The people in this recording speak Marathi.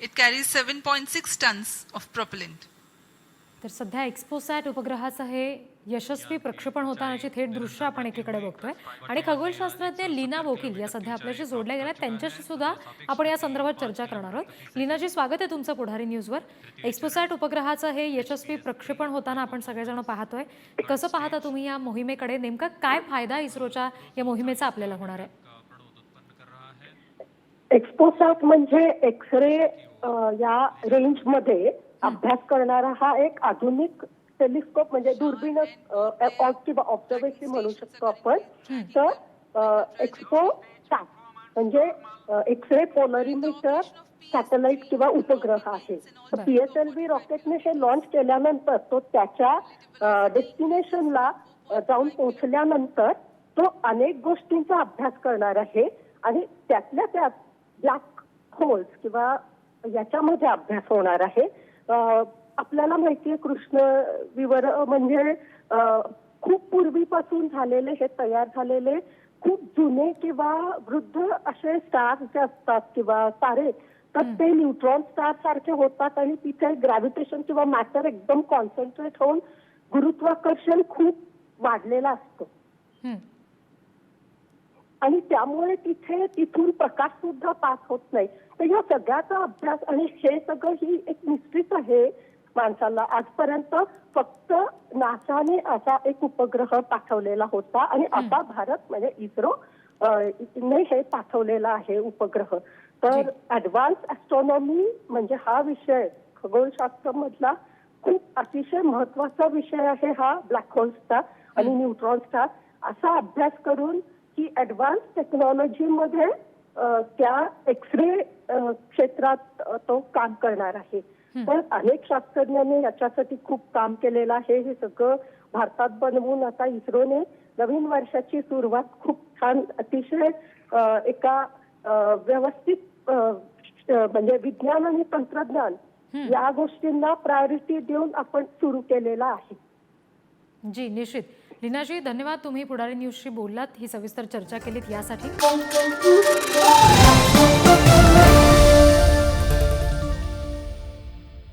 It carries 7.6 tons of propellant. तर सध्या एक्सपोसॅट उपग्रहाचं हे यशस्वी प्रक्षेपण होतानाची थेट दृश्य आपण एकीकडे बघतोय. आणि खगोलशास्त्रज्ञ लीना वोकील या सध्या आपल्याशी जोडल्या गेल्या. त्यांच्याशी सुद्धा आपण या संदर्भात चर्चा करणार आहोत. लीनाजी स्वागत आहे तुमचं पुढारी न्यूजवर. एक्सपोसॅट उपग्रहाचं हे यशस्वी प्रक्षेपण होताना आपण सगळेजण पाहतोय. कसं पाहता तुम्ही या मोहिमेकडे? नेमका काय फायदा इस्रोच्या या मोहिमेचा आपल्याला होणार आहे? एक्सपोसॅट म्हणजे एक्स रे या रेंजमध्ये अभ्यास करणारा हा एक आधुनिक टेलिस्कोप म्हणजे दुर्बीण किंवा ऑब्झर्वेटरी म्हणू शकतो आपण. तर एक्सपो म्हणजे एक्स रे पोलरीमीटर सॅटेलाइट किंवा उपग्रह आहे. पीएसएलव्ही रॉकेटने हे लॉन्च केल्यानंतर तो त्याच्या डेस्टिनेशनला जाऊन पोहोचल्यानंतर तो अनेक गोष्टींचा अभ्यास करणार आहे. आणि त्यातल्या त्यात ब्लॅक होल्स किंवा याच्यामध्ये अभ्यास होणार आहे. आपल्याला माहितीये कृष्ण विवर म्हणजे खूप पूर्वीपासून झालेले हे तयार झालेले खूप जुने किंवा वृद्ध असे स्टार जे असतात किंवा तारे तर ते न्यूट्रॉन स्टार सारखे होतात आणि तिथे ग्रॅव्हिटेशन किंवा मॅटर एकदम कॉन्सन्ट्रेट होऊन गुरुत्वाकर्षण खूप वाढलेलं असतं. आणि त्यामुळे तिथे तिथून प्रकाश सुद्धा पास होत नाही. तर या सगळ्याचा अभ्यास आणि हे सगळं ही एक मिस्ट्रीच आहे माणसाला. आजपर्यंत फक्त नासाने असा एक उपग्रह पाठवलेला होता आणि आता भारत म्हणजे इस्रो ने हे पाठवलेला आहे उपग्रह. तर ऍडव्हान्स ऍस्ट्रॉनॉमी म्हणजे हा विषय खगोलशास्त्र मधला खूप अतिशय महत्त्वाचा विषय आहे हा ब्लॅक होल्सचा आणि न्यूट्रॉन्सचा असा अभ्यास करून की ऍडव्हान्स टेक्नॉलॉजीमध्ये त्या एक्स रे क्षेत्रात तो काम करणार आहे. तर अनेक शास्त्रज्ञांनी याच्यासाठी खूप काम केलेलं आहे. हे सगळं भारतात बनवून आता इस्रोने नवीन वर्षाची सुरुवात खूप छान अतिशय एका व्यवस्थित म्हणजे विज्ञान आणि तंत्रज्ञान या गोष्टींना प्रायोरिटी देऊन आपण सुरू केलेला आहे. जी निश्चित. लीनाजी धन्यवाद. तुम्ही पुढारी न्यूजशी बोललात. ही सविस्तर चर्चा केलीत. यासाठी